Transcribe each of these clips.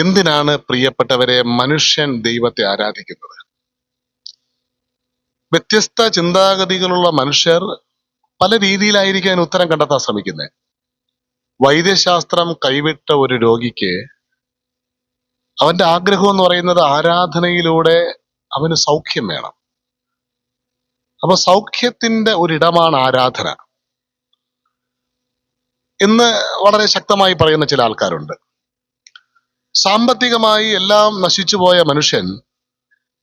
എന്തിനാണ് പ്രിയപ്പെട്ടവരെ മനുഷ്യൻ ദൈവത്തെ ആരാധിക്കുന്നത്? വ്യത്യസ്ത ചിന്താഗതികളുള്ള മനുഷ്യർ പല രീതിയിലായിരിക്കാൻ ഉത്തരം കണ്ടെത്താൻ ശ്രമിക്കുന്നത് വൈദ്യശാസ്ത്രം കൈവിട്ട ഒരു രോഗിക്ക് അവന്റെ ആഗ്രഹം എന്ന് പറയുന്നത് ആരാധനയിലൂടെ അവന് സൗഖ്യം വേണം. അപ്പൊ സൗഖ്യത്തിന്റെ ഒരിടമാണ് ആരാധന. എന്ന് വളരെ ശക്തമായി പറയുന്ന ചില ആൾക്കാരുണ്ട്. സാമ്പത്തികമായി എല്ലാം നശിച്ചുപോയ മനുഷ്യൻ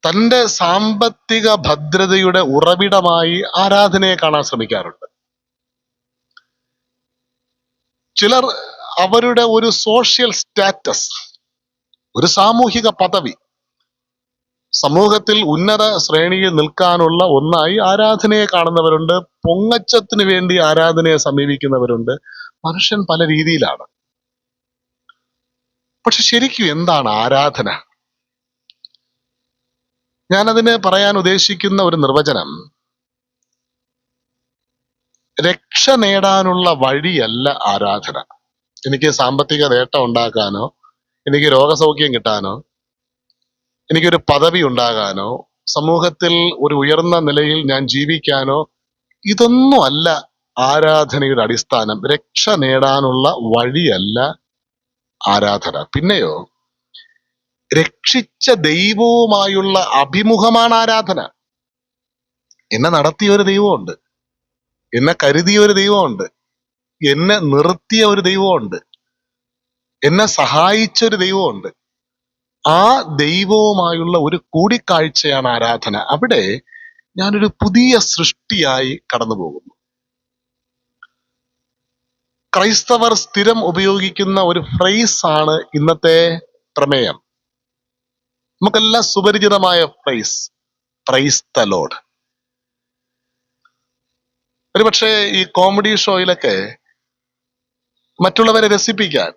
തന്റെ സാമ്പത്തിക ഭദ്രതയുടെ ഉറവിടമായി ആരാധനയെ കാണാൻ ശ്രമിക്കാറുണ്ട്. ചിലർ അവരുടെ ഒരു സോഷ്യൽ സ്റ്റാറ്റസ് ഒരു സാമൂഹിക പദവി സമൂഹത്തിൽ ഉന്നത ശ്രേണിയിൽ നിൽക്കാനുള്ള ഒന്നായി ആരാധനയെ കാണുന്നവരുണ്ട് പൊങ്ങച്ചത്തിന് വേണ്ടി ആരാധനയെ സമീപിക്കുന്നവരുണ്ട്. മനുഷ്യൻ പല രീതിയിലാണ്. പക്ഷെ ശരിക്കും എന്താണ് ആരാധന? ഞാനതിന് പറയാൻ ഉദ്ദേശിക്കുന്ന ഒരു നിർവചനം രക്ഷ നേടാനുള്ള വഴിയല്ല ആരാധന. എനിക്ക് സാമ്പത്തിക നേട്ടം ഉണ്ടാക്കാനോ എനിക്ക് രോഗസൗഖ്യം കിട്ടാനോ എനിക്കൊരു പദവി ഉണ്ടാകാനോ സമൂഹത്തിൽ ഒരു ഉയർന്ന നിലയിൽ ഞാൻ ജീവിക്കാനോ ഇതൊന്നും അല്ല ആരാധനയുടെ അടിസ്ഥാനം. രക്ഷ നേടാനുള്ള വഴിയല്ല ആരാധന. പിന്നെയോ രക്ഷിച്ച ദൈവവുമായുള്ള അഭിമുഖമാണ് ആരാധന. എന്നെ നടത്തിയ ഒരു ദൈവമുണ്ട്. എന്നെ കരുതിയ ഒരു ദൈവമുണ്ട്. എന്നെ നിർത്തിയ ഒരു ദൈവമുണ്ട്. എന്നെ സഹായിച്ച ഒരു ദൈവമുണ്ട്. ആ ദൈവവുമായുള്ള ഒരു കൂടിക്കാഴ്ചയാണ് ആരാധന. അവിടെ ഞാനൊരു പുതിയ സൃഷ്ടിയായി കടന്നു പോകുന്നു ക്രൈസ്തവർ സ്ഥിരം ഉപയോഗിക്കുന്ന ഒരു ഫ്രേസ് ആണ് ഇന്നത്തെ പ്രമേയം. നമുക്കെല്ലാം സുപരിചിതമായ ഫ്രേസ് പ്രൈസ് ദ ലോഡ് ഒരുപക്ഷെ ഈ കോമഡി ഷോയിലൊക്കെ മറ്റുള്ളവരെ രസിപ്പിക്കാൻ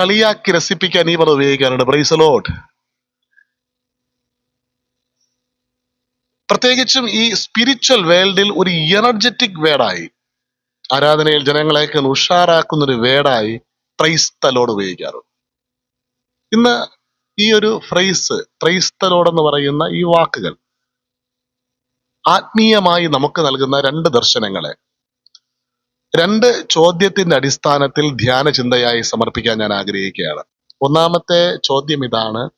കളിയാക്കി രസിപ്പിക്കാൻ ഈ പദം ഉപയോഗിക്കാറുണ്ട്. പ്രൈസ് ലോഡ് പ്രത്യേകിച്ചും ഈ സ്പിരിച്വൽ വേൾഡിൽ ഒരു എനർജറ്റിക് വേർഡായി ആരാധനയിൽ ജനങ്ങളെയൊക്കെ ഉഷാറാക്കുന്ന ഒരു വേടായി പ്രൈസ് ദ ഉപയോഗിക്കാറുണ്ട്. ഇന്ന് ഈ ഒരു ഫ്രൈസ് ദ എന്ന് പറയുന്ന ഈ വാക്കുകൾ ആത്മീയമായി നമുക്ക് നൽകുന്ന രണ്ട് ദർശനങ്ങളെ. രണ്ട് ചോദ്യത്തിന്റെ അടിസ്ഥാനത്തിൽ ധ്യാന ചിന്തയായി സമർപ്പിക്കാൻ ഞാൻ ആഗ്രഹിക്കുകയാണ്. ഒന്നാമത്തെ ചോദ്യം ഇതാണ്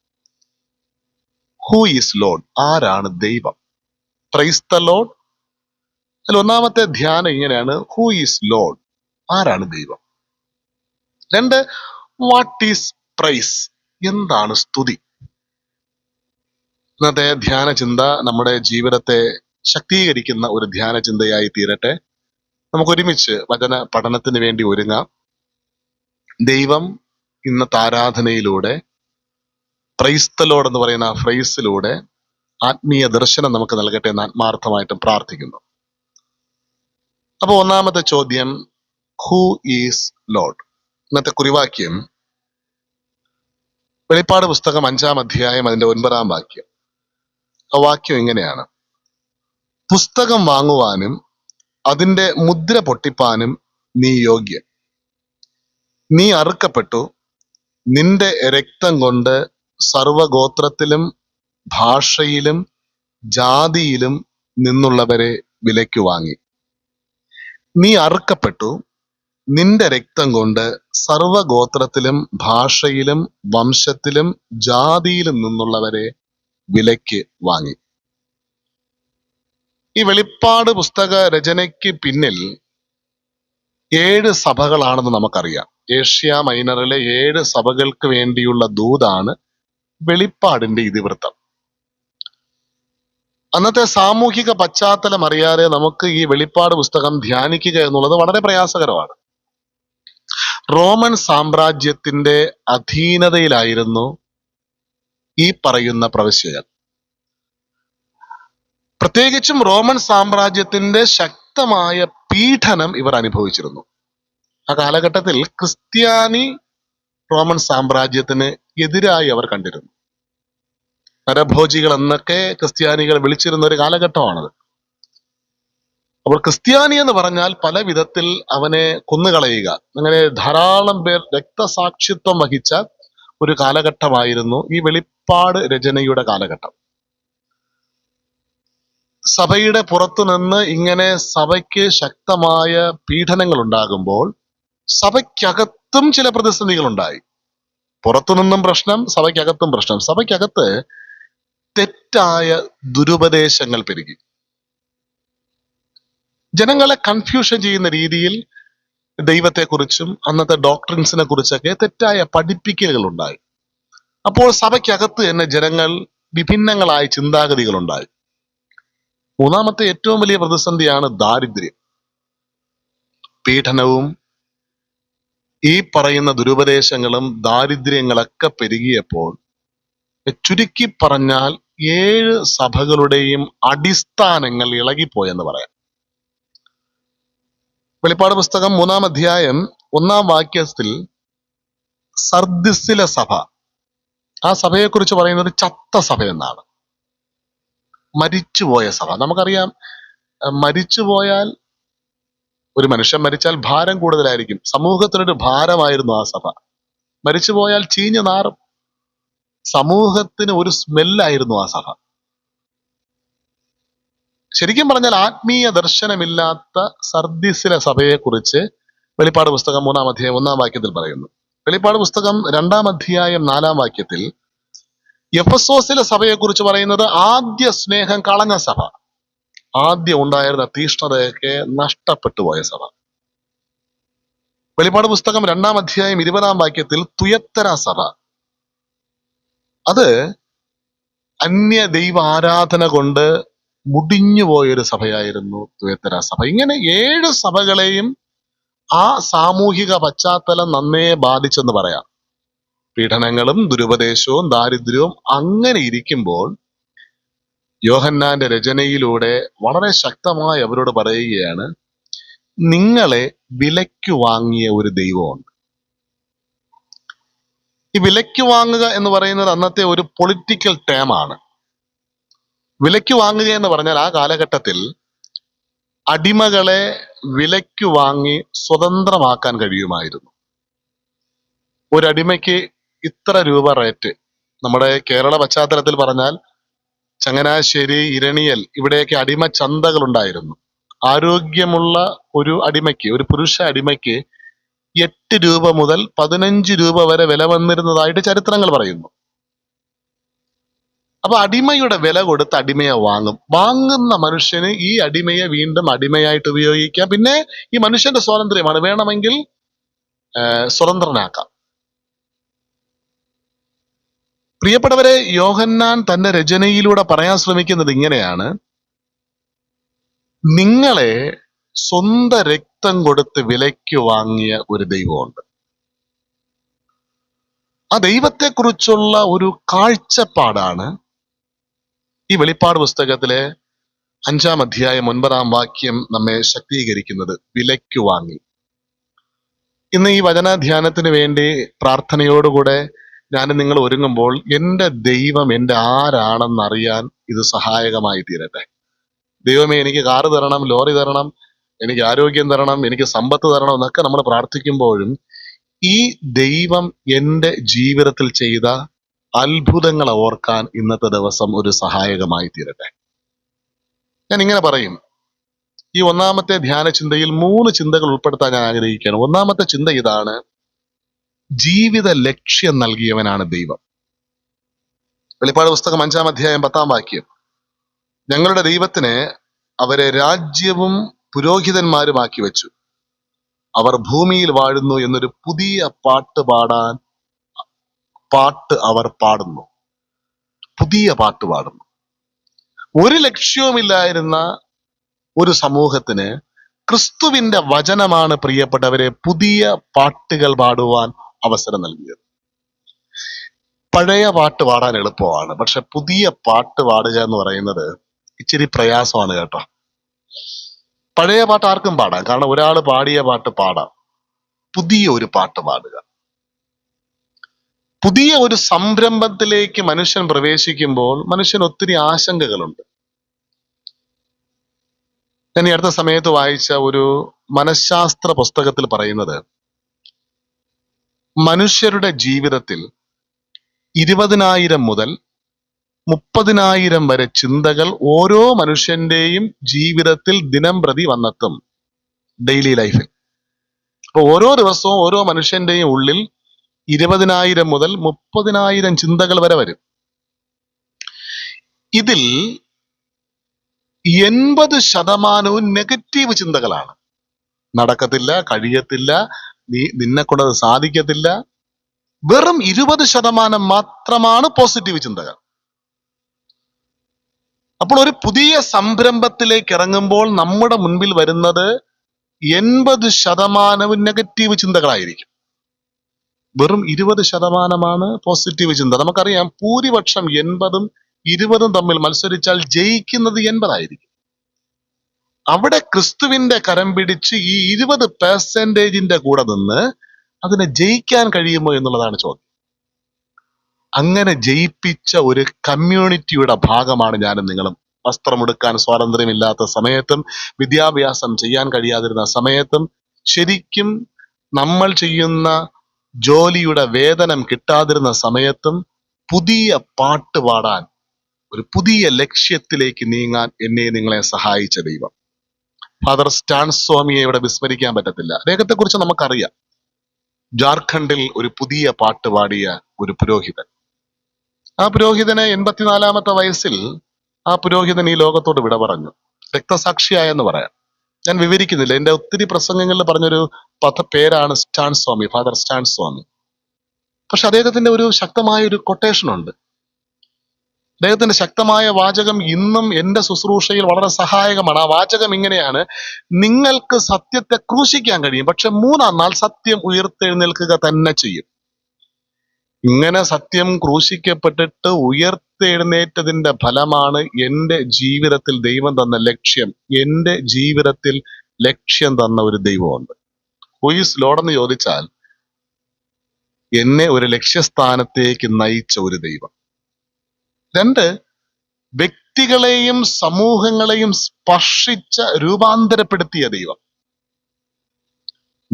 ഹൂ ഈസ് ലോഡ് ആരാണ് ദൈവം? പ്രൈസ് ലോഡ് അതിൽ ഒന്നാമത്തെ ധ്യാനം ഇങ്ങനെയാണ് ഹൂ ഈസ് ലോഡ് ആരാണ് ദൈവം? രണ്ട് വാട്ട് ഈസ് പ്രൈസ് എന്താണ് സ്തുതി? ഇന്നത്തെ ധ്യാന ചിന്ത നമ്മുടെ ജീവിതത്തെ ശക്തീകരിക്കുന്ന ഒരു ധ്യാന ചിന്തയായി തീരട്ടെ. നമുക്ക് ഒരുമിച്ച് വചന പഠനത്തിന് വേണ്ടി ഒരുങ്ങാം. ദൈവം ഇന്നത്തെ ആരാധനയിലൂടെ പ്രൈസ്തലോട് എന്ന് പറയുന്ന ഫ്രൈസിലൂടെ ആത്മീയ ദർശനം നമുക്ക് നൽകട്ടെ എന്ന് ആത്മാർത്ഥമായിട്ടും പ്രാർത്ഥിക്കുന്നു. അപ്പൊ ഒന്നാമത്തെ ചോദ്യം ഹൂ ഈസ് ലോഡ് ഇന്നത്തെ കുറിവാക്യം വെളിപ്പാട് പുസ്തകം അഞ്ചാം അധ്യായം അതിന്റെ ഒൻപതാം വാക്യം. ആ വാക്യം ഇങ്ങനെയാണ്. പുസ്തകം വാങ്ങുവാനും അതിന്റെ മുദ്ര പൊട്ടിപ്പാനും നീ യോഗ്യൻ. നീ അറുക്കപ്പെട്ടു നിന്റെ രക്തം കൊണ്ട് സർവഗോത്രത്തിലും ഭാഷയിലും ജാതിയിലും നിന്നുള്ളവരെ വിലയ്ക്ക് വാങ്ങി. നീ അറുക്കപ്പെട്ടു. നിന്റെ രക്തം കൊണ്ട് സർവഗോത്രത്തിലും ഭാഷയിലും വംശത്തിലും ജാതിയിലും നിന്നുള്ളവരെ വിലയ്ക്ക് വാങ്ങി. ഈ വെളിപ്പാട് പുസ്തക രചനയ്ക്ക് പിന്നിൽ ഏഴ് സഭകളാണെന്ന് നമുക്കറിയാം. ഏഷ്യ മൈനറിലെ ഏഴ് സഭകൾക്ക് വേണ്ടിയുള്ള ദൂതാണ് വെളിപ്പാടിന്റെ ഇതിവൃത്തം. അന്നത്തെ സാമൂഹിക പശ്ചാത്തലം അറിയാതെ നമുക്ക് ഈ വെളിപ്പാട് പുസ്തകം ധ്യാനിക്കുക എന്നുള്ളത് വളരെ പ്രയാസകരമാണ്. റോമൻ സാമ്രാജ്യത്തിന്റെ അധീനതയിലായിരുന്നു ഈ പറയുന്ന പ്രവിശ്യകൾ. പ്രത്യേകിച്ചും റോമൻ സാമ്രാജ്യത്തിന്റെ ശക്തമായ പീഡനം ഇവർ അനുഭവിച്ചിരുന്നു. ആ കാലഘട്ടത്തിൽ ക്രിസ്ത്യാനി റോമൻ സാമ്രാജ്യത്തിന് എതിരായി അവർ കണ്ടിരുന്നു. നരഭോജികൾ എന്നൊക്കെ ക്രിസ്ത്യാനികൾ വിളിച്ചിരുന്ന ഒരു കാലഘട്ടമാണത്. അപ്പോൾ ക്രിസ്ത്യാനി എന്ന് പറഞ്ഞാൽ പല വിധത്തിൽ അവനെ കൊന്നുകളയുക. അങ്ങനെ ധാരാളം പേർ രക്തസാക്ഷിത്വം വഹിച്ച ഒരു കാലഘട്ടമായിരുന്നു ഈ വെളിപ്പാട് രചനയുടെ കാലഘട്ടം. സഭയുടെ പുറത്തു നിന്ന് ഇങ്ങനെ സഭയ്ക്ക് ശക്തമായ പീഡനങ്ങൾ ഉണ്ടാകുമ്പോൾ സഭയ്ക്കകത്തും ചില പ്രതിസന്ധികൾ ഉണ്ടായി പുറത്തുനിന്നും പ്രശ്നം സഭയ്ക്കകത്തും പ്രശ്നം. സഭയ്ക്കകത്ത് തെറ്റായ ദുരുപദേശങ്ങൾ പെരുകി. ജനങ്ങളെ കൺഫ്യൂഷൻ ചെയ്യുന്ന രീതിയിൽ ദൈവത്തെക്കുറിച്ചും അന്നത്തെ ഡോക്ടറിൻസിനെ കുറിച്ചൊക്കെ തെറ്റായ പഠിപ്പിക്കലുകൾ ഉണ്ടായി. അപ്പോൾ സഭയ്ക്കകത്ത് തന്നെ ജനങ്ങൾ വിഭിന്നങ്ങളായ ചിന്താഗതികൾ ഉണ്ടായി. മൂന്നാമത്തെ ഏറ്റവും വലിയ പ്രതിസന്ധിയാണ് ദാരിദ്ര്യം. പീഡനവും ഈ പറയുന്ന ദുരുപദേശങ്ങളും ദാരിദ്ര്യങ്ങളൊക്കെ പെരുകിയപ്പോൾ ചുരുക്കി പറഞ്ഞാൽ ഏഴ് സഭകളുടെയും അടിസ്ഥാനങ്ങൾ ഇളകിപ്പോയെന്ന് പറയാം. വെളിപ്പാട് പുസ്തകം മൂന്നാം അധ്യായം ഒന്നാം വാക്യത്തിൽ സർദിസിലെ സഭ. ആ സഭയെക്കുറിച്ച് പറയുന്നത് ചത്ത സഭ എന്നാണ്. മരിച്ചുപോയ സഭ. നമുക്കറിയാം മരിച്ചുപോയാൽ ഒരു മനുഷ്യൻ മരിച്ചാൽ ഭാരം കൂടുതലായിരിക്കും. സമൂഹത്തിനൊരു ഭാരമായിരുന്നു ആ സഭ. മരിച്ചുപോയാൽ ചീഞ്ഞു നാറും. സമൂഹത്തിന് ഒരു സ്മെല്ലായിരുന്നു ആ സഭ. ശരിക്കും പറഞ്ഞാൽ ആത്മീയ ദർശനമില്ലാത്ത സർദീസിലെ സഭയെക്കുറിച്ച് വെളിപ്പാട് പുസ്തകം മൂന്നാം അധ്യായം ഒന്നാം വാക്യത്തിൽ പറയുന്നു. വെളിപ്പാട് പുസ്തകം രണ്ടാം അധ്യായം നാലാം വാക്യത്തിൽ എഫസോസിലെ സഭയെക്കുറിച്ച് പറയുന്നത് ആദ്യ സ്നേഹം കളഞ്ഞ സഭ. ആദ്യം ഉണ്ടായിരുന്ന തീഷ്ണതയൊക്കെ നഷ്ടപ്പെട്ടു പോയ സഭ. വെളിപ്പാട് പുസ്തകം രണ്ടാം അധ്യായം ഇരുപതാം വാക്യത്തിൽ തുയത്തര സഭ. അത് അന്യ ദൈവ ആരാധന കൊണ്ട് മുടിഞ്ഞു പോയൊരു സഭയായിരുന്നു ദ്വേത്തര സഭ. ഇങ്ങനെ ഏഴ് സഭകളെയും ആ സാമൂഹിക പശ്ചാത്തലം നന്നേ ബാധിച്ചെന്ന് പറയാം. പീഡനങ്ങളും ദുരുപദേശവും ദാരിദ്ര്യവും അങ്ങനെ ഇരിക്കുമ്പോൾ യോഹന്നാന്റെ രചനയിലൂടെ വളരെ ശക്തമായി അവരോട് പറയുകയാണ് നിങ്ങളെ വിലയ്ക്ക് വാങ്ങിയ ഒരു ദൈവമുണ്ട്. ഈ വിലയ്ക്ക് വാങ്ങുക എന്ന് പറയുന്നത് അന്നത്തെ ഒരു പൊളിറ്റിക്കൽ ടേമാണ് വിലയ്ക്ക് വാങ്ങുക എന്ന് പറഞ്ഞാൽ ആ കാലഘട്ടത്തിൽ അടിമകളെ വിലയ്ക്ക് വാങ്ങി സ്വതന്ത്രമാക്കാൻ കഴിയുമായിരുന്നു. ഒരടിമയ്ക്ക് ഇത്ര രൂപ റേറ്റ് നമ്മുടെ കേരള പശ്ചാത്തലത്തിൽ പറഞ്ഞാൽ ചങ്ങനാശ്ശേരി ഇരണിയൽ ഇവിടെയൊക്കെ അടിമ ചന്തകൾ ഉണ്ടായിരുന്നു. ആരോഗ്യമുള്ള ഒരു അടിമയ്ക്ക് ഒരു പുരുഷ അടിമയ്ക്ക് എട്ട് രൂപ മുതൽ പതിനഞ്ച് രൂപ വരെ വില വന്നിരുന്നതായിട്ട് ചരിത്രങ്ങൾ പറയുന്നു. അപ്പൊ അടിമയുടെ വില കൊടുത്ത് അടിമയെ വാങ്ങും. വാങ്ങുന്ന മനുഷ്യന് ഈ അടിമയെ വീണ്ടും അടിമയായിട്ട് ഉപയോഗിക്കാം. പിന്നെ ഈ മനുഷ്യന്റെ സ്വാതന്ത്ര്യമാണ്. വേണമെങ്കിൽ സ്വതന്ത്രനാക്കാം. പ്രിയപ്പെട്ടവരെ യോഹന്നാൻ തന്റെ രചനയിലൂടെ പറയാൻ ശ്രമിക്കുന്നത് ഇങ്ങനെയാണ്. നിങ്ങളെ സ്വന്തം രക്തം കൊടുത്ത് വിലയ്ക്ക് വാങ്ങിയ ഒരു ദൈവമുണ്ട്. ആ ദൈവത്തെക്കുറിച്ചുള്ള ഒരു കാഴ്ചപ്പാടാണ് ഈ വെളിപ്പാട് പുസ്തകത്തിലെ അഞ്ചാം അധ്യായം ഒൻപതാം വാക്യം നമ്മെ ശക്തീകരിക്കുന്നത് വിലയ്ക്ക് വാങ്ങി. ഇന്ന് ഈ വചനാധ്യാനത്തിന് വേണ്ടി പ്രാർത്ഥനയോടുകൂടെ ഞാൻ നിങ്ങൾ ഒരുങ്ങുമ്പോൾ എന്റെ ദൈവം എന്റെ ആരാണെന്ന് അറിയാൻ ഇത് സഹായകമായി തീരട്ടെ. ദൈവമേ എനിക്ക് കാറ് തരണം ലോറി തരണം എനിക്ക് ആരോഗ്യം തരണം എനിക്ക് സമ്പത്ത് തരണം എന്നൊക്കെ നമ്മൾ പ്രാർത്ഥിക്കുമ്പോഴും ഈ ദൈവം എന്റെ ജീവിതത്തിൽ ചെയ്ത അത്ഭുതങ്ങളെ ഓർക്കാൻ ഇന്നത്തെ ദിവസം ഒരു സഹായകമായി തീരട്ടെ. ഞാൻ ഇങ്ങനെ പറയും. ഈ ഒന്നാമത്തെ ധ്യാന ചിന്തയിൽ മൂന്ന് ചിന്തകൾ ഉൾപ്പെടുത്താൻ ഞാൻ ആഗ്രഹിക്കുകയാണ്. ഒന്നാമത്തെ ചിന്ത ഇതാണ് ജീവിത ലക്ഷ്യം നൽകിയവനാണ് ദൈവം. വെളിപ്പാട് പുസ്തകം അഞ്ചാം അധ്യായം പത്താം വാക്യം. ഞങ്ങളുടെ ദൈവത്തിന് അവരെ രാജ്യവും പുരോഹിതന്മാരുമാക്കി വെച്ചു. അവർ ഭൂമിയിൽ വാഴുന്നു എന്നൊരു പുതിയ പാട്ട് പാടാൻ പാട്ട് അവർ പാടുന്നു. പുതിയ പാട്ട് പാടുന്നു. ഒരു ലക്ഷ്യവുമില്ലായിരുന്ന ഒരു സമൂഹത്തിന് ക്രിസ്തുവിന്റെ വചനമാണ് പ്രിയപ്പെട്ടവരെ പുതിയ പാട്ടുകൾ പാടുവാൻ അവസരം നൽകിയത്. പഴയ പാട്ട് പാടാൻ എളുപ്പമാണ്. പക്ഷെ പുതിയ പാട്ട് പാടുക എന്ന് പറയുന്നത് ഇച്ചിരി പ്രയാസമാണ് കേട്ടോ. പഴയ പാട്ട് ആർക്കും പാടാം. കാരണം ഒരാൾ പാടിയ പാട്ട് പാടാം. പുതിയ ഒരു പാട്ട് പാടുക. പുതിയ ഒരു സംരംഭത്തിലേക്ക് മനുഷ്യൻ പ്രവേശിക്കുമ്പോൾ മനുഷ്യൻ ഒത്തിരി ആശങ്കകളുണ്ട്. ഞാൻ ഈ അടുത്ത സമയത്ത് വായിച്ച ഒരു മനഃശാസ്ത്ര പുസ്തകത്തിൽ പറയുന്നത് മനുഷ്യരുടെ ജീവിതത്തിൽ ഇരുപതിനായിരം മുതൽ മുപ്പതിനായിരം വരെ ചിന്തകൾ ഓരോ മനുഷ്യന്റെയും ജീവിതത്തിൽ ദിനം പ്രതി വന്നെത്തും ഡെയിലി ലൈഫിൽ അപ്പൊ ഓരോ ദിവസവും ഓരോ മനുഷ്യന്റെയും ഉള്ളിൽ ഇരുപതിനായിരം മുതൽ മുപ്പതിനായിരം ചിന്തകൾ വരെ വരും. ഇതിൽ എൺപത് ശതമാനവും നെഗറ്റീവ് ചിന്തകളാണ്. നടക്കത്തില്ല കഴിയത്തില്ല നീ നിന്നെ കൊണ്ടത് സാധിക്കത്തില്ല. വെറും ഇരുപത് ശതമാനം മാത്രമാണ് പോസിറ്റീവ് ചിന്തകൾ. അപ്പോൾ ഒരു പുതിയ സംരംഭത്തിലേക്ക് ഇറങ്ങുമ്പോൾ നമ്മുടെ മുൻപിൽ വരുന്നത് എൺപത് ശതമാനവും നെഗറ്റീവ് ചിന്തകളായിരിക്കും. വെറും ഇരുപത് ശതമാനമാണ് പോസിറ്റീവ് ചിന്ത. നമുക്കറിയാം ഭൂരിപക്ഷം എൺപതും ഇരുപതും തമ്മിൽ മത്സരിച്ചാൽ ജയിക്കുന്നത് എൺപതായിരിക്കും. അവിടെ ക്രിസ്തുവിന്റെ കരം പിടിച്ച് ഈ ഇരുപത് പെർസെന്റേജിന്റെ കൂടെ നിന്ന് അതിനെ ജയിക്കാൻ കഴിയുമോ എന്നുള്ളതാണ് ചോദ്യം. അങ്ങനെ ജയിപ്പിച്ച ഒരു കമ്മ്യൂണിറ്റിയുടെ ഭാഗമാണ് ഞാനും നിങ്ങളും. വസ്ത്രമെടുക്കാൻ സ്വാതന്ത്ര്യമില്ലാത്ത സമയത്തും വിദ്യാഭ്യാസം ചെയ്യാൻ കഴിയാതിരുന്ന സമയത്തും ശരിക്കും നമ്മൾ ചെയ്യുന്ന ജോലിയുടെ വേതനം കിട്ടാതിരുന്ന സമയത്തും പുതിയ പാട്ട് പാടാൻ ഒരു പുതിയ ലക്ഷ്യത്തിലേക്ക് നീങ്ങാൻ എന്നെ നിങ്ങളെ സഹായിച്ച ദൈവം. ഫാദർ സ്റ്റാൻ സ്വാമിയെ ഇവിടെ വിസ്മരിക്കാൻ പറ്റത്തില്ല. അദ്ദേഹത്തെ കുറിച്ച് നമുക്കറിയാം. ജാർഖണ്ഡിൽ ഒരു പുതിയ പാട്ട് പാടിയ ഒരു പുരോഹിതൻ. ആ പുരോഹിതന് എൺപത്തിനാലാമത്തെ വയസ്സിൽ ആ പുരോഹിതൻ ഈ ലോകത്തോട് വിട പറഞ്ഞു. രക്തസാക്ഷിയായെന്ന് പറയാം. ഞാൻ വിവരിക്കുന്നില്ല. എന്റെ ഒത്തിരി പ്രസംഗങ്ങളിൽ പറഞ്ഞൊരു പദ പേരാണ് Stan Swamy father Stan Swamy പക്ഷെ അദ്ദേഹത്തിന്റെ ഒരു ശക്തമായ ഒരു കൊട്ടേഷൻ ഉണ്ട്. അദ്ദേഹത്തിന്റെ ശക്തമായ വാചകം ഇന്നും എന്റെ ശുശ്രൂഷയിൽ വളരെ സഹായകമാണ്. ആ വാചകം ഇങ്ങനെയാണ്. നിങ്ങൾക്ക് സത്യത്തെ ക്രൂശിക്കാൻ കഴിയും. പക്ഷെ മൂന്നാം നാൾ സത്യം ഉയർത്തെഴുന്നേൽക്കുക തന്നെ ചെയ്യും. ഇങ്ങനെ സത്യം ക്രൂശിക്കപ്പെട്ടിട്ട് ഉയർത്തെഴുന്നേറ്റതിന്റെ ഫലമാണ് എന്റെ ജീവിതത്തിൽ ദൈവം തന്ന ലക്ഷ്യം. എന്റെ ജീവിതത്തിൽ ലക്ഷ്യം തന്ന ഒരു ദൈവമുണ്ട്. ഹുയിസ് ലോഡെന്ന് ചോദിച്ചാൽ എന്നെ ഒരു ലക്ഷ്യസ്ഥാനത്തേക്ക് നയിച്ച ഒരു ദൈവം. രണ്ട് വ്യക്തികളെയും സമൂഹങ്ങളെയും സ്പർശിച്ച രൂപാന്തരപ്പെടുത്തിയ ദൈവം.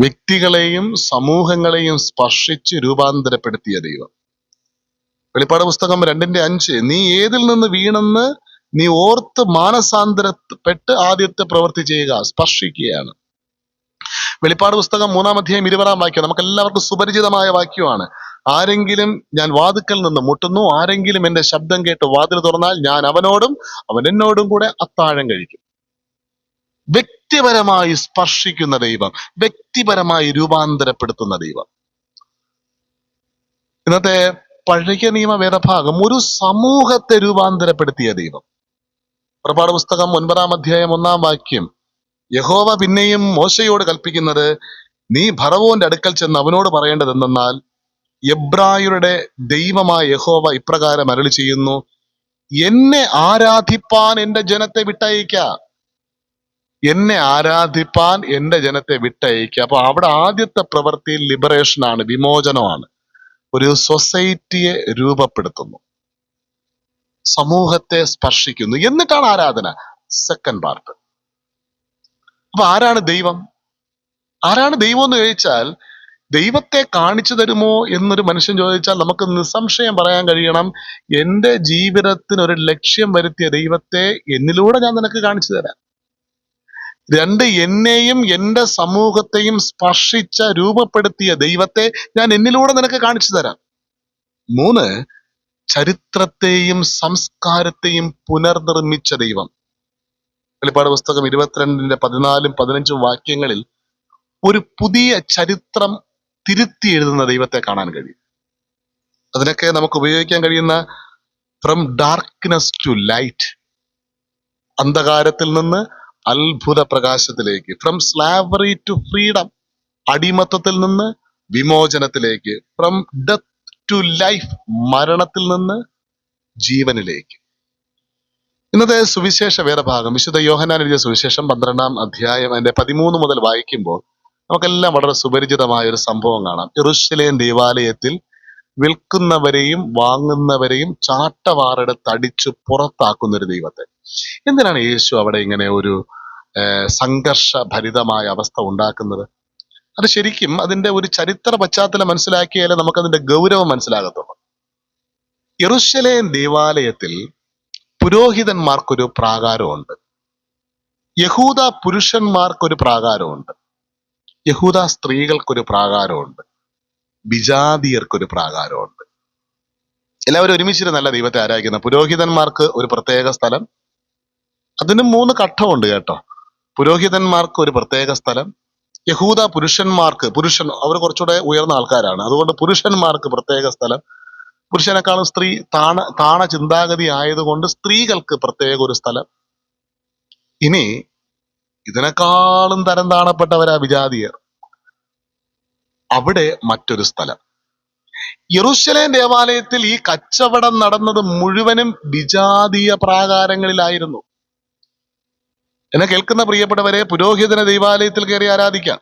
വ്യക്തികളെയും സമൂഹങ്ങളെയും സ്പർശിച്ച് രൂപാന്തരപ്പെടുത്തിയ ദൈവം. വെളിപ്പാട് പുസ്തകം രണ്ടിന്റെ അഞ്ച് നീ ഏതിൽ നിന്ന് വീണെന്ന് നീ ഓർത്ത് മാനസാന്തരപ്പെട്ട് ആദ്യത്തെ പ്രവൃത്തി ചെയ്യുക സ്പർശിക്കുകയാണ്. വെളിപ്പാട് പുസ്തകം മൂന്നാം അധ്യായം ഇരുപതാം വാക്യം നമുക്ക് എല്ലാവർക്കും സുപരിചിതമായ വാക്യമാണ്. ആരെങ്കിലും ഞാൻ വാതുക്കൽ നിന്ന് മുട്ടുന്നു ആരെങ്കിലും എന്റെ ശബ്ദം കേട്ട് വാതിൽ തുറന്നാൽ ഞാൻ അവനോടും അവൻ എന്നോടും കൂടെ അത്താഴം കഴിക്കും. വ്യക്തിപരമായി സ്പർശിക്കുന്ന ദൈവം വ്യക്തിപരമായി രൂപാന്തരപ്പെടുത്തുന്ന ദൈവം. ഇന്നത്തെ പഴയ നിയമ വേദഭാഗം ഒരു സമൂഹത്തെ രൂപാന്തരപ്പെടുത്തിയ ദൈവം. പുറപ്പാട് പുസ്തകം ഒൻപതാം അധ്യായം ഒന്നാം വാക്യം യഹോവ പിന്നെയും മോശയോട് കൽപ്പിക്കുന്നത് നീ ഭരവോന്റെ അടുക്കൽ ചെന്ന് അവനോട് പറയേണ്ടത് എന്തെന്നാൽ എബ്രായരുടെ ദൈവമായ യഹോവ ഇപ്രകാരം അരളി ചെയ്യുന്നു എന്നെ ആരാധിപ്പാൻ എന്റെ ജനത്തെ വിട്ടയക്ക എന്നെ ആരാധിപ്പാൻ എന്റെ ജനത്തെ വിട്ടയക്കുക. അപ്പൊ അവിടെ ആദ്യത്തെ പ്രവൃത്തി ലിബറേഷൻ ആണ് വിമോചനമാണ്. ഒരു സൊസൈറ്റിയെ രൂപപ്പെടുത്തുന്നു. സമൂഹത്തെ സ്പർശിക്കുന്നു. എന്നിട്ടാണ് ആരാധന? സെക്കൻഡ് പാർട്ട് അപ്പൊ ആരാണ് ദൈവം? ആരാണ് ദൈവം എന്ന് ചോദിച്ചാൽ ദൈവത്തെ കാണിച്ചു തരുമോ എന്നൊരു മനുഷ്യൻ ചോദിച്ചാൽ നമുക്ക് നിസ്സംശയം പറയാൻ കഴിയണം എന്റെ ജീവിതത്തിന് ഒരു ലക്ഷ്യം വരുത്തിയ ദൈവത്തെ എന്നിലൂടെ ഞാൻ നിനക്ക് കാണിച്ചു തരാം. രണ്ട് എന്നെയും എന്റെ സമൂഹത്തെയും സ്പർശിച്ച രൂപപ്പെടുത്തിയ ദൈവത്തെ ഞാൻ എന്നിലൂടെ നിനക്ക് കാണിച്ചു തരാം. മൂന്ന് ചരിത്രത്തെയും സംസ്കാരത്തെയും പുനർനിർമ്മിച്ച ദൈവം. വെളിപ്പാട് പുസ്തകം ഇരുപത്തിരണ്ടിന്റെ പതിനാലും പതിനഞ്ചും വാക്യങ്ങളിൽ ഒരു പുതിയ ചരിത്രം തിരുത്തി എഴുതുന്ന ദൈവത്തെ കാണാൻ കഴിയും. അതിനൊക്കെ നമുക്ക് ഉപയോഗിക്കാൻ കഴിയുന്ന ഫ്രം ഡാർക്ക്നെസ് ടു ലൈറ്റ് അന്ധകാരത്തിൽ നിന്ന് അത്ഭുത പ്രകാശത്തിലേക്ക് ഫ്രം സ്ലാവറി ടു ഫ്രീഡം അടിമത്തത്തിൽ നിന്ന് വിമോചനത്തിലേക്ക് ഫ്രം ഡെത്ത് ടു ലൈഫ് മരണത്തിൽ നിന്ന് ജീവനിലേക്ക്. ഇന്നത്തെ സുവിശേഷ വേദഭാഗം വിശുദ്ധ യോഹനാൻ എഴുതിയ സുവിശേഷം പന്ത്രണ്ടാം അധ്യായം അതിന്റെ പതിമൂന്ന് മുതൽ വായിക്കുമ്പോൾ നമുക്കെല്ലാം വളരെ സുപരിചിതമായ ഒരു സംഭവം കാണാം. ജെറുസലേം ദേവാലയത്തിൽ വിൽക്കുന്നവരെയും വാങ്ങുന്നവരെയും ചാട്ടവാറെടുത്ത് അടിച്ചു പുറത്താക്കുന്ന ഒരു ദൈവത്തെ. എന്തിനാണ് യേശു അവിടെ ഇങ്ങനെ ഒരു സംഘർഷഭരിതമായ അവസ്ഥ ഉണ്ടാക്കുന്നത്? അത് ശരിക്കും അതിന്റെ ഒരു ചരിത്ര പശ്ചാത്തലം മനസ്സിലാക്കിയാലേ നമുക്ക് അതിന്റെ ഗൗരവം മനസ്സിലാകത്തുള്ളൂ. യെറുശലേം ദേവാലയത്തിൽ പുരോഹിതന്മാർക്കൊരു പ്രാകാരമുണ്ട്. യഹൂദ പുരുഷന്മാർക്കൊരു പ്രാകാരമുണ്ട്. യഹൂദ സ്ത്രീകൾക്കൊരു പ്രാകാരമുണ്ട്. വിജാതിയർക്കൊരു പ്രാകാരമുണ്ട്. എല്ലാവരും ഒരുമിച്ചിരുന്നല്ല ദൈവത്തെ ആരാധിക്കുന്ന. പുരോഹിതന്മാർക്ക് ഒരു പ്രത്യേക സ്ഥലം. അതിന് മൂന്ന് ഘട്ടമുണ്ട് കേട്ടോ. പുരോഹിതന്മാർക്ക് ഒരു പ്രത്യേക സ്ഥലം. യഹൂദ പുരുഷന്മാർക്ക് പുരുഷൻ അവർ കുറച്ചുകൂടെ ഉയർന്ന ആൾക്കാരാണ്. അതുകൊണ്ട് പുരുഷന്മാർക്ക് പ്രത്യേക സ്ഥലം. പുരുഷനേക്കാളും സ്ത്രീ താണ താണ ചിന്താഗതി ആയതുകൊണ്ട് സ്ത്രീകൾക്ക് പ്രത്യേക ഒരു സ്ഥലം. ഇനി ഇതിനേക്കാളും തരം താണപ്പെട്ടവരാ വിജാതിയർ അവിടെ മറ്റൊരു സ്ഥലം. യെറുശലേം ദേവാലയത്തിൽ ഈ കച്ചവടം നടന്നത് മുഴുവനും വിജാതീയ പ്രാകാരങ്ങളിലായിരുന്നു. എന്നെ കേൾക്കുന്ന പ്രിയപ്പെട്ടവരെ പുരോഹിതന ദൈവാലയത്തിൽ കയറി ആരാധിക്കാം.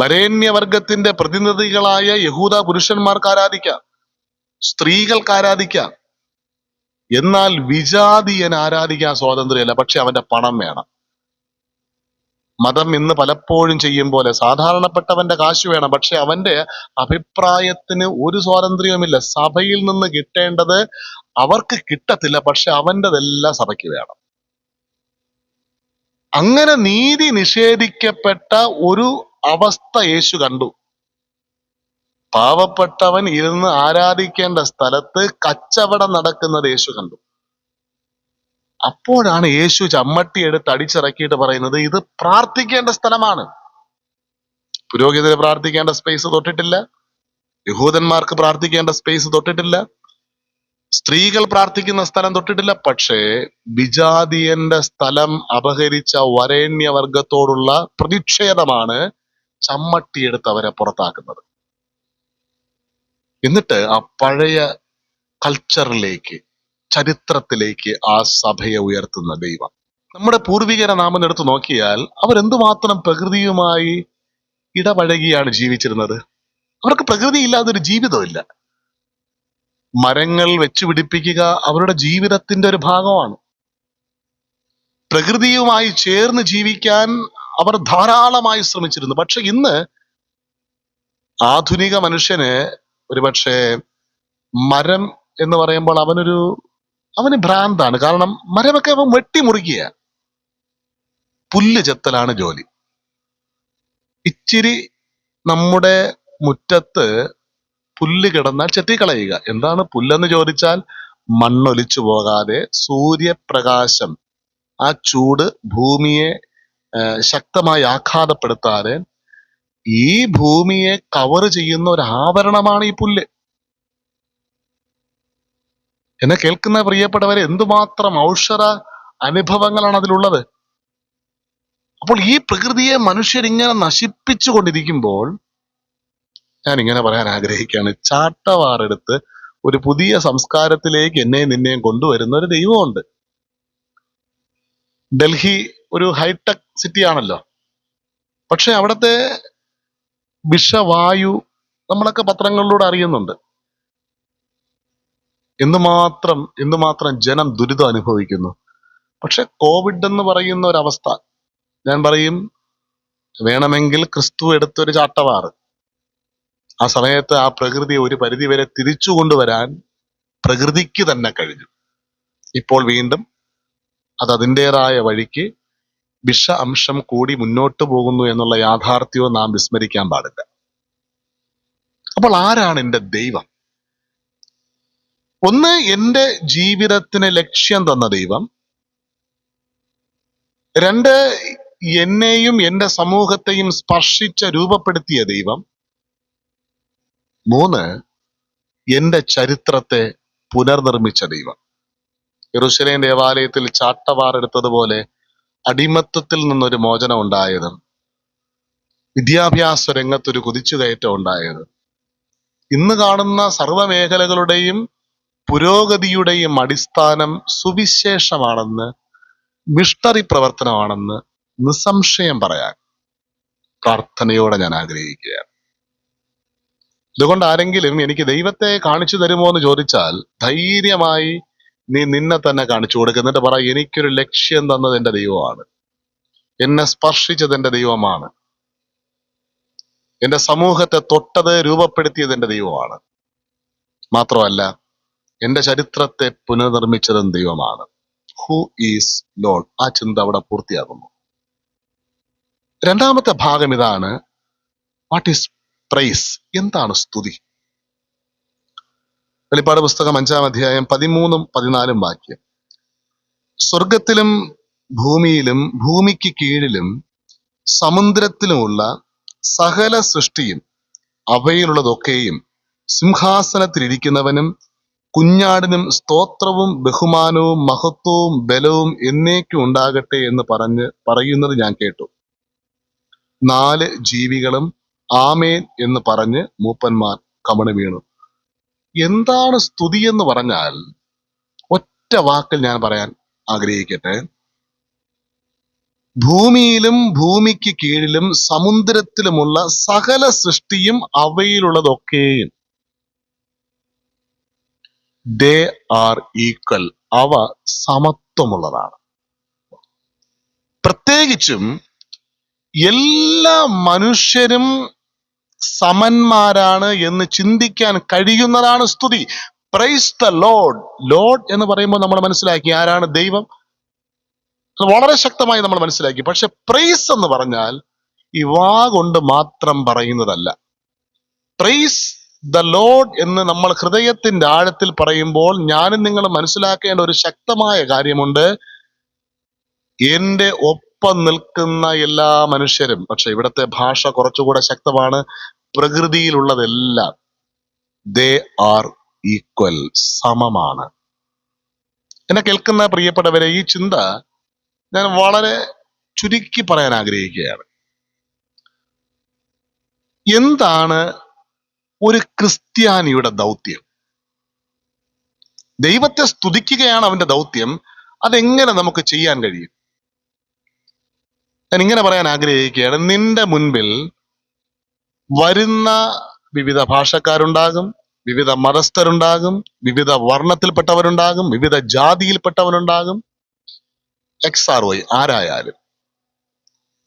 വരേണ്യവർഗത്തിന്റെ പ്രതിനിധികളായ യഹൂദ പുരുഷന്മാർക്ക് ആരാധിക്കാം. സ്ത്രീകൾക്ക് ആരാധിക്കാം. എന്നാൽ വിജാതീയൻ ആരാധിക്കാൻ സ്വാതന്ത്ര്യമല്ല പക്ഷെ അവന്റെ പണം വേണം. മതം ഇന്ന് പലപ്പോഴും ചെയ്യും പോലെ സാധാരണപ്പെട്ടവന്റെ കാശ് വേണം. പക്ഷെ അവന്റെ അഭിപ്രായത്തിന് ഒരു സ്വാതന്ത്ര്യവുമില്ല. സഭയിൽ നിന്ന് കിട്ടേണ്ടത് അവർക്ക് കിട്ടത്തില്ല. പക്ഷെ അവന്റെതെല്ലാം സഭയ്ക്ക് വേണം. അങ്ങനെ നീതി നിഷേധിക്കപ്പെട്ട ഒരു അവസ്ഥ യേശു കണ്ടു. പാവപ്പെട്ടവൻ ഇരുന്ന് ആരാധിക്കേണ്ട സ്ഥലത്ത് കച്ചവടം നടക്കുന്നത് യേശു കണ്ടു. അപ്പോഴാണ് യേശു ചമ്മട്ടി എടുത്ത് അടിച്ചിറക്കിയിട്ട് പറയുന്നത് ഇത് പ്രാർത്ഥിക്കേണ്ട സ്ഥലമാണ്. പുരോഹിതര് പ്രാർത്ഥിക്കേണ്ട സ്പേസ് തൊട്ടിട്ടില്ല. യഹൂദന്മാർക്ക് പ്രാർത്ഥിക്കേണ്ട സ്പേസ് തൊട്ടിട്ടില്ല. സ്ത്രീകൾ പ്രാർത്ഥിക്കുന്ന സ്ഥലം തൊട്ടിട്ടില്ല. പക്ഷേ വിജാതിയന്റെ സ്ഥലം അപഹരിച്ച വരേണ്യവർഗത്തോടുള്ള പ്രതിഷേധമാണ് ചമ്മട്ടിയെടുത്ത് അവരെ പുറത്താക്കുന്നത്. എന്നിട്ട് ആ പഴയ കൾച്ചറിലേക്ക് ചരിത്രത്തിലേക്ക് ആ സഭയെ ഉയർത്തുന്ന ദൈവം. നമ്മുടെ പൂർവികരെ നാമം എടുത്തു നോക്കിയാൽ അവരെന്തുമാത്രം പ്രകൃതിയുമായി ഇടപഴകിയാണ് ജീവിച്ചിരുന്നത്? അവർക്ക് പ്രകൃതി ഇല്ലാതെ ഒരു ജീവിതമില്ല മരങ്ങൾ വെച്ചു പിടിപ്പിക്കുക അവരുടെ ജീവിതത്തിന്റെ ഒരു ഭാഗമാണ്. പ്രകൃതിയുമായി ചേർന്ന് ജീവിക്കാൻ അവർ ധാരാളമായി ശ്രമിച്ചിരുന്നു. പക്ഷെ ഇന്ന് ആധുനിക മനുഷ്യന് ഒരുപക്ഷെ മരം എന്ന് പറയുമ്പോൾ അവനൊരു അവന് ഭ്രാന്താണ്. കാരണം മരമൊക്കെ അവൻ വെട്ടി മുറുകിയ പുല്ല് ചെത്തലാണ് ജോലി. ഇച്ചിരി നമ്മുടെ മുറ്റത്ത് പുല്ല് കിടന്നാൽ ചെത്തിക്കളയുക. എന്താണ് പുല്ലെന്ന് ചോദിച്ചാൽ മണ്ണൊലിച്ചു പോകാതെ സൂര്യപ്രകാശം ആ ചൂട് ഭൂമിയെ ശക്തമായി ആഘാതപ്പെടുത്താതെ ഈ ഭൂമിയെ കവർ ചെയ്യുന്ന ഒരു ആവരണമാണ് ഈ പുല്ല്. എന്നെ കേൾക്കുന്ന പ്രിയപ്പെട്ടവരെ എന്തുമാത്രം ഔഷധ അനുഭവങ്ങളാണ് അതിലുള്ളത്? അപ്പോൾ ഈ പ്രകൃതിയെ മനുഷ്യരിങ്ങനെ നശിപ്പിച്ചു കൊണ്ടിരിക്കുമ്പോൾ ഞാൻ ഇങ്ങനെ പറയാൻ ആഗ്രഹിക്കുകയാണ്. ചാട്ടവാറെടുത്ത് ഒരു പുതിയ സംസ്കാരത്തിലേക്ക് എന്നെയും നിന്നെയും കൊണ്ടുവരുന്ന ഒരു ദൈവമുണ്ട്. ഡൽഹി ഒരു ഹൈടെക് സിറ്റി ആണല്ലോ പക്ഷെ അവിടുത്തെ വിഷവായു നമ്മളൊക്കെ പത്രങ്ങളിലൂടെ അറിയുന്നുണ്ട്. എന്തുമാത്രം എന്തുമാത്രം ജനം ദുരിതം അനുഭവിക്കുന്നു. പക്ഷെ കോവിഡ് എന്ന് പറയുന്ന ഒരവസ്ഥ. ഞാൻ പറയും വേണമെങ്കിൽ ക്രിസ്തു എടുത്തൊരു ചാട്ടവാറ്. ആ സമയത്ത് ആ പ്രകൃതി ഒരു പരിധി വരെ തിരിച്ചു കൊണ്ടുവരാൻ പ്രകൃതിക്ക് തന്നെ കഴിഞ്ഞു. ഇപ്പോൾ വീണ്ടും അത് അതിന്റെതായ വഴിക്ക് വിഷ അംശം കൂടി മുന്നോട്ട് പോകുന്നു എന്നുള്ള യാഥാർത്ഥ്യവും നാം വിസ്മരിക്കാൻ പാടില്ല. അപ്പോൾ ആരാണ് എന്റെ ദൈവം? ഒന്ന് എന്റെ ജീവിതത്തിന് ലക്ഷ്യം തന്ന ദൈവം. രണ്ട് എന്നെയും എന്റെ സമൂഹത്തെയും സ്പർശിച്ച രൂപപ്പെടുത്തിയ ദൈവം. മൂന്ന് എന്റെ ചരിത്രത്തെ പുനർനിർമ്മിച്ച ദൈവം. യെറൂശലേം ദേവാലയത്തിൽ ചാട്ടവാറെടുത്തതുപോലെ അടിമത്തത്തിൽ നിന്നൊരു മോചനം ഉണ്ടായത് വിദ്യാഭ്യാസ രംഗത്തൊരു കുതിച്ചുകയറ്റം ഉണ്ടായത് ഇന്ന് കാണുന്ന സർവ മേഖലകളുടെയും പുരോഗതിയുടെയും അടിസ്ഥാനം സുവിശേഷമാണെന്ന് മിഷണറി പ്രവർത്തനമാണെന്ന് നിസ്സംശയം പറയാൻ പ്രാർത്ഥനയോടെ ഞാൻ ആഗ്രഹിക്കുകയാണ്. ഇതുകൊണ്ട് ആരെങ്കിലും എനിക്ക് ദൈവത്തെ കാണിച്ചു തരുമോ എന്ന് ചോദിച്ചാൽ ധൈര്യമായി നീ നിന്നെ തന്നെ കാണിച്ചു കൊടുക്കുക എന്നിട്ട് പറ എനിക്കൊരു ലക്ഷ്യം തന്നത് എന്റെ ദൈവമാണ്. എന്നെ സ്പർശിച്ചത് എന്റെ ദൈവമാണ്. എന്റെ സമൂഹത്തെ തൊട്ടത് രൂപപ്പെടുത്തിയത് എന്റെ ദൈവമാണ്. മാത്രമല്ല എന്റെ ചരിത്രത്തെ പുനർനിർമ്മിച്ചതും ദൈവമാണ്. ഹു ഈസ് ലോഡ് ആ ചിന്ത അവിടെ പൂർത്തിയാകുന്നു. രണ്ടാമത്തെ ഭാഗം ഇതാണ് വാട്ട് ഈസ് പ്രൈസ് എന്താണ് സ്തുതി? വെളിപ്പാട് പുസ്തകം അഞ്ചാം അധ്യായം പതിമൂന്നും പതിനാലും വാക്യം. സ്വർഗത്തിലും ഭൂമിയിലും ഭൂമിക്ക് കീഴിലും സമുദ്രത്തിലുമുള്ള സകല സൃഷ്ടിയും അവയിലുള്ളതൊക്കെയും സിംഹാസനത്തിലിരിക്കുന്നവനും കുഞ്ഞാടിനും സ്തോത്രവും ബഹുമാനവും മഹത്വവും ബലവും എന്നേക്കും ഉണ്ടാകട്ടെ എന്ന് പറഞ്ഞ് പറയുന്നത് ഞാൻ കേട്ടു. നാല് ജീവികളും ആമേൻ എന്ന് പറഞ്ഞ് മൂപ്പന്മാർ കമണ് വീണു. എന്താണ് സ്തുതി എന്ന് പറഞ്ഞാൽ ഒറ്റ വാക്കിൽ ഞാൻ പറയാൻ ആഗ്രഹിക്കട്ടെ. ഭൂമിയിലും ഭൂമിക്ക് കീഴിലും സമുദ്രത്തിലുമുള്ള സകല സൃഷ്ടിയും അവയിലുള്ളതൊക്കെയും ദേ ആർ ഈക്വൽ അവ സമത്വമുള്ളതാണ്. പ്രത്യേകിച്ചും എല്ലാ മനുഷ്യരും സമന്മാരാണ് എന്ന് ചിന്തിക്കാൻ കഴിയുന്നതാണ് സ്തുതി. പ്രൈസ് ദ ലോഡ് ലോഡ് എന്ന് പറയുമ്പോൾ നമ്മൾ മനസ്സിലാക്കി ആരാണ് ദൈവം? വളരെ ശക്തമായി നമ്മൾ മനസ്സിലാക്കി. പക്ഷെ പ്രൈസ് എന്ന് പറഞ്ഞാൽ ഈ വാ കൊണ്ട് മാത്രം പറയുന്നതല്ല. പ്രൈസ് ദ ലോഡ് എന്ന് നമ്മൾ ഹൃദയത്തിന്റെ ആഴത്തിൽ പറയുമ്പോൾ ഞാനും നിങ്ങൾ മനസ്സിലാക്കേണ്ട ഒരു ശക്തമായ കാര്യമുണ്ട്. എന്റെ ഒപ്പം നിൽക്കുന്ന എല്ലാ മനുഷ്യരും പക്ഷെ ഇവിടുത്തെ ഭാഷ കുറച്ചുകൂടെ ശക്തമാണ് പ്രകൃതിയിലുള്ളതെല്ലാം ദേ ആർ ഈക്വൽ സമമാണ്. എന്നെ കേൾക്കുന്ന പ്രിയപ്പെട്ടവരെ ഈ ചിന്ത ഞാൻ വളരെ ചുരുക്കി പറയാൻ ആഗ്രഹിക്കുകയാണ്. എന്താണ് ഒരു ക്രിസ്ത്യാനിയുടെ ദൗത്യം. ദൈവത്തെ സ്തുതിക്കുകയാണ് അവന്റെ ദൗത്യം. അതെങ്ങനെ നമുക്ക് ചെയ്യാൻ കഴിയും? ഞാൻ ഇങ്ങനെ പറയാൻ ആഗ്രഹിക്കുകയാണ്. നിന്റെ മുൻപിൽ വരുന്ന വിവിധ ഭാഷക്കാരുണ്ടാകും വിവിധ മതസ്ഥരുണ്ടാകും വിവിധ വർണത്തിൽപ്പെട്ടവരുണ്ടാകും വിവിധ ജാതിയിൽപ്പെട്ടവരുണ്ടാകും. എക്സ് ആർ വൈ ആരായാലും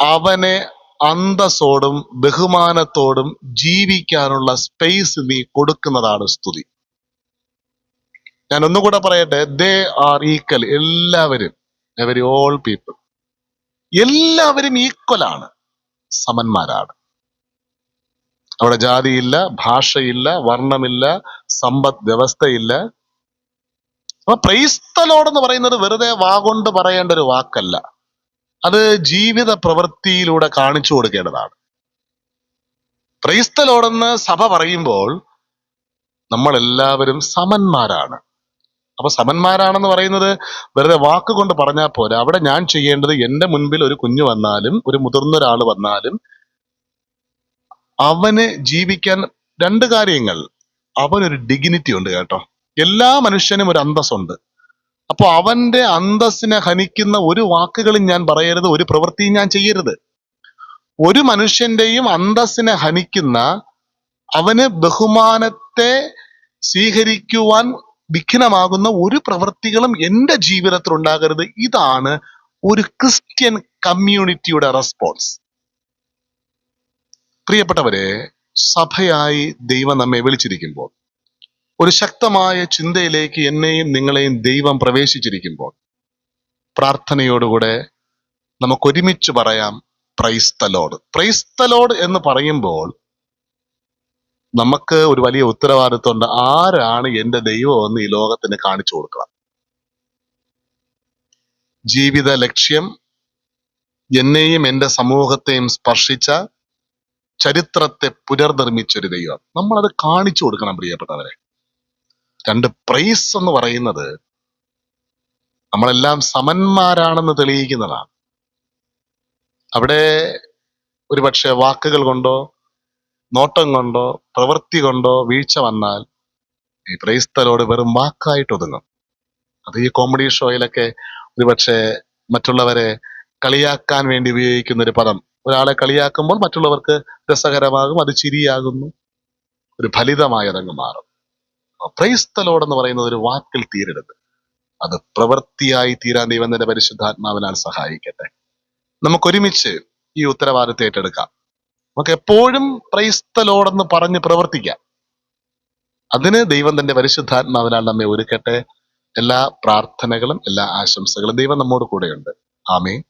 അവനെ അന്തസ്സോടും ബഹുമാനത്തോടും ജീവിക്കാനുള്ള സ്പേസ് നീ കൊടുക്കുന്നതാണ് സ്തുതി. ഞാൻ ഒന്നുകൂടെ പറയട്ടെ ദേ ആർ ഈക്വൽ എല്ലാവരും എവരി ഓൾ പീപ്പിൾ എല്ലാവരും ഈക്വൽ ആണ്. സമന്മാരാണ്. അവിടെ ജാതിയില്ല ഭാഷയില്ല വർണമില്ല സമ്പദ് വ്യവസ്ഥയില്ല. അപ്പൊ പ്രൈസ്തലോട് എന്ന് പറയുന്നത് വെറുതെ വാഗൊണ്ട് പറയേണ്ട ഒരു വാക്കല്ല. അത് ജീവിത പ്രവൃത്തിയിലൂടെ കാണിച്ചു കൊടുക്കേണ്ടതാണ്. ക്രൈസ്തലോടെന്ന് സഭ പറയുമ്പോൾ നമ്മൾ എല്ലാവരും സമന്മാരാണ്. അപ്പൊ സമന്മാരാണെന്ന് പറയുന്നത് വെറുതെ വാക്കുകൊണ്ട് പറഞ്ഞാൽ പോരാ. അവിടെ ഞാൻ ചെയ്യേണ്ടത് എന്റെ മുൻപിൽ ഒരു കുഞ്ഞു വന്നാലും ഒരു മുതിർന്ന ഒരാൾ വന്നാലും അവന് ജീവിക്കാൻ രണ്ട് കാര്യങ്ങൾ. അവനൊരു ഡിഗ്നിറ്റി ഉണ്ട് കേട്ടോ. എല്ലാ മനുഷ്യനും ഒരു അന്തസ്സുണ്ട്. അപ്പൊ അവന്റെ അന്തസ്സിനെ ഹനിക്കുന്ന ഒരു വാക്കുകളും ഞാൻ പറയരുത് ഒരു പ്രവൃത്തിയും ഞാൻ ചെയ്യരുത്. ഒരു മനുഷ്യന്റെയും അന്തസ്സിനെ ഹനിക്കുന്ന അവന് ബഹുമാനത്തെ സ്വീകരിക്കുവാൻ വിഘ്നമാകുന്ന ഒരു പ്രവൃത്തികളും എന്റെ ജീവിതത്തിൽ ഉണ്ടാകരുത്. ഇതാണ് ഒരു ക്രിസ്ത്യൻ കമ്മ്യൂണിറ്റിയുടെ റെസ്പോൺസ്. പ്രിയപ്പെട്ടവരെ സഭയായി ദൈവം നമ്മെ വിളിച്ചിരിക്കുമ്പോൾ ഒരു ശക്തമായ ചിന്തയിലേക്ക് എന്നെയും നിങ്ങളെയും ദൈവം പ്രവേശിച്ചിരിക്കുമ്പോൾ പ്രാർത്ഥനയോടുകൂടെ നമുക്ക് ഒരുമിച്ച് പറയാം പ്രൈസ്തലോട് പ്രൈസ്തലോട് എന്ന് പറയുമ്പോൾ നമുക്ക് ഒരു വലിയ ഉത്തരവാദിത്വമുണ്ട്. ആരാണ് എന്റെ എന്ന് ഈ ലോകത്തിന് കാണിച്ചു കൊടുക്കണം. ജീവിത ലക്ഷ്യം എന്നെയും എന്റെ സമൂഹത്തെയും സ്പർശിച്ച ചരിത്രത്തെ പുനർനിർമ്മിച്ച ഒരു ദൈവം. നമ്മളത് കാണിച്ചു കൊടുക്കണം പ്രിയപ്പെട്ടവരെ. രണ്ട് പ്രൈസ് എന്ന് പറയുന്നത് നമ്മളെല്ലാം സമന്മാരാണെന്ന് തെളിയിക്കുന്നതാണ്. അവിടെ ഒരുപക്ഷെ വാക്കുകൾ കൊണ്ടോ നോട്ടം കൊണ്ടോ പ്രവൃത്തി കൊണ്ടോ വീഴ്ച വന്നാൽ ഈ പ്രൈസ്തലോട് വെറും വാക്കായിട്ട് ഒതുങ്ങും. അത് ഈ കോമഡി ഷോയിലൊക്കെ ഒരുപക്ഷെ മറ്റുള്ളവരെ കളിയാക്കാൻ വേണ്ടി ഉപയോഗിക്കുന്ന ഒരു പദം. ഒരാളെ കളിയാക്കുമ്പോൾ മറ്റുള്ളവർക്ക് രസകരമാകും അത് ചിരിയാകുന്നു ഒരു ഫലിതമായി അതങ്ങ് മാറും. പ്രൈസ്തലോട് എന്ന് പറയുന്നത് ഒരു വാക്കിൽ തീരരുത് അത് പ്രവൃത്തിയായി തീരാൻ ദൈവം തന്റെ പരിശുദ്ധാത്മാവിനാൽ സഹായിക്കട്ടെ. നമുക്കൊരുമിച്ച് ഈ ഉത്തരവാദിത്തം ഏറ്റെടുക്കാം. നമുക്ക് എപ്പോഴും പ്രൈസ്തലോടെന്ന് പറഞ്ഞ് പ്രവർത്തിക്കാം. അതിന് ദൈവം തന്റെ പരിശുദ്ധാത്മാവിനാൽ നമ്മെ ഒരുക്കട്ടെ. എല്ലാ പ്രാർത്ഥനകളും എല്ലാ ആശംസകളും ദൈവം നമ്മോട് കൂടെയുണ്ട്. ആമേ